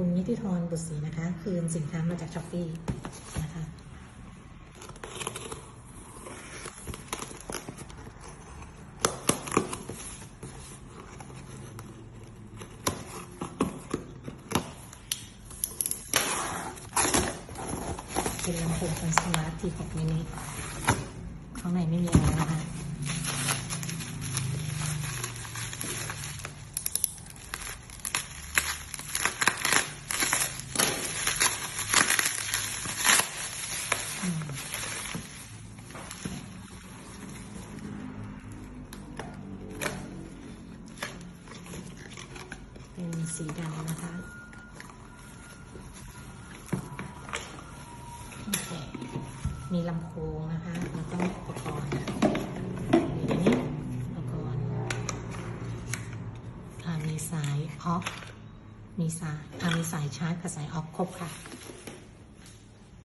คุณนิติธรบุตรศรีนะคะ คืนสินค้ามาจากช้อปปี้นะคะเป็นลำโพงคอนสมาร์ทที6มินิข้างในไม่มีอะไรนะคะ เป็นสีดำนะคะมีลำโพงนะคะแล้วก็อุปกรณ์อันนี้อุปกรณ์อ่ามีสายออฟมีสายอ่ามีสายชาร์จกับสายออฟครบค่ะ